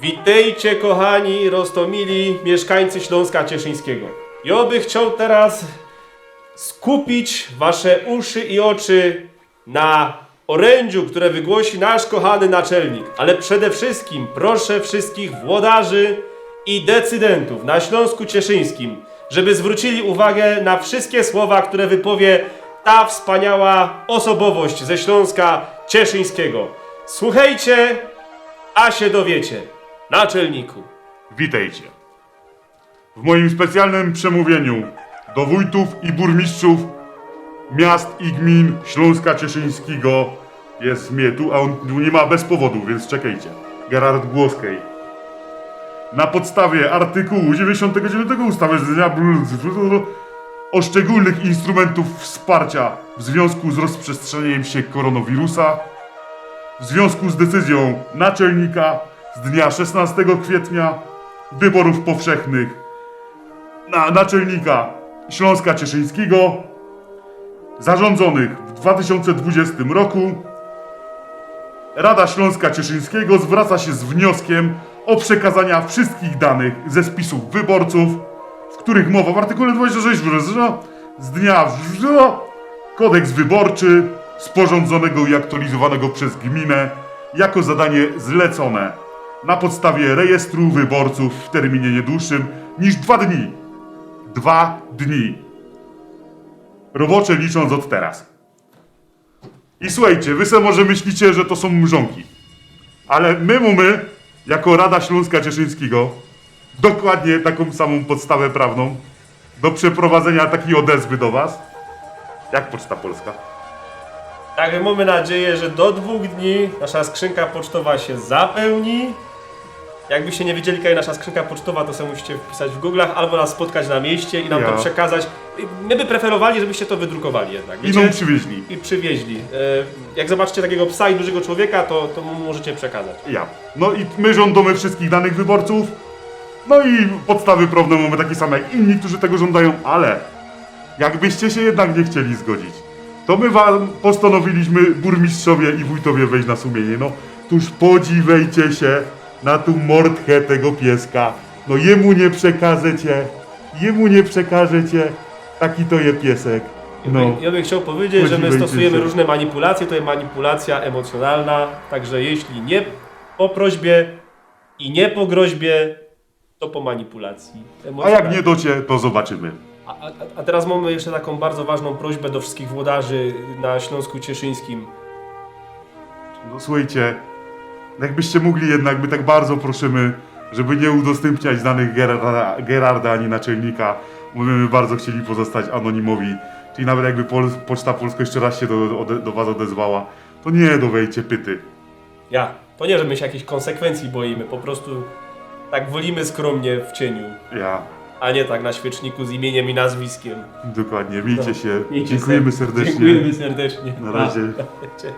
Witajcie kochani Rostomili, mieszkańcy Śląska Cieszyńskiego. Ja by chciał teraz skupić wasze uszy i oczy na orędziu, które wygłosi nasz kochany naczelnik. Ale przede wszystkim proszę wszystkich włodarzy i decydentów na Śląsku Cieszyńskim, żeby zwrócili uwagę na wszystkie słowa, które wypowie ta wspaniała osobowość ze Śląska Cieszyńskiego. Słuchajcie, a się dowiecie. Naczelniku. Witajcie. W moim specjalnym przemówieniu do wójtów i burmistrzów miast i gmin Śląska Cieszyńskiego jest mnie tu, a on tu nie ma bez powodu, więc czekajcie. Gerard Głoskej. Na podstawie artykułu 99 ustawy z dnia o szczególnych instrumentów wsparcia w związku z rozprzestrzenianiem się koronawirusa w związku z decyzją naczelnika z dnia 16 kwietnia wyborów powszechnych. Na naczelnika Śląska Cieszyńskiego zarządzonych w 2020 roku Rada Śląska Cieszyńskiego zwraca się z wnioskiem o przekazania wszystkich danych ze spisów wyborców, w których mowa w artykule 26 z dnia kodeks wyborczy sporządzonego i aktualizowanego przez gminę jako zadanie zlecone na podstawie rejestru wyborców w terminie nie dłuższym niż dwa dni. Dwa dni. Robocze licząc od teraz. I słuchajcie, wy se może myślicie, że to są mrzonki. Ale my mamy, jako Rada Śląska Cieszyńskiego, dokładnie taką samą podstawę prawną do przeprowadzenia takiej odezwy do was, jak Poczta Polska. Także mamy nadzieję, że do dwóch dni nasza skrzynka pocztowa się zapełni. Jakbyście nie wiedzieli, jaka jest nasza skrzynka pocztowa, to sobie musicie wpisać w Google'ach albo nas spotkać na mieście i nam Ja. to przekazać. My by preferowali, żebyście to wydrukowali jednak. I nam przywieźli. I przywieźli. E, Jak zobaczycie takiego psa i dużego człowieka, to, to mu możecie przekazać. Ja. No i my żądamy wszystkich danych wyborców. No i podstawy prawne mamy takie same jak inni, którzy tego żądają, ale jakbyście się jednak nie chcieli zgodzić, to my wam postanowiliśmy, burmistrzowie i wójtowie, wejść na sumienie. No, tuż podziwejcie się na tu mordkę tego pieska. No jemu nie przekażecie, jemu nie przekażecie, taki to je piesek. No. Ja bym chciał powiedzieć, że my stosujemy się. różne manipulacje. To jest manipulacja emocjonalna. Także jeśli nie po prośbie i nie po groźbie, to po manipulacji. A jak nie docie, to zobaczymy. A, a, a teraz mamy jeszcze taką bardzo ważną prośbę do wszystkich włodarzy na Śląsku Cieszyńskim. No słuchajcie, jakbyście mogli jednak, my tak bardzo prosimy, żeby nie udostępniać danych Gerarda, Gerarda ani naczelnika, bo my bardzo chcieli pozostać anonimowi. Czyli nawet jakby Pol, Poczta Polska jeszcze raz się do, ode, do was odezwała, to nie dowejcie pyty. Ja, to nie, że my się jakichś konsekwencji boimy, po prostu tak wolimy skromnie w cieniu, Ja, a nie tak na świeczniku z imieniem i nazwiskiem. dokładnie, miejcie No, się. miejcie Dziękujemy ser- serdecznie. Dziękujemy serdecznie. Na razie. Cześć.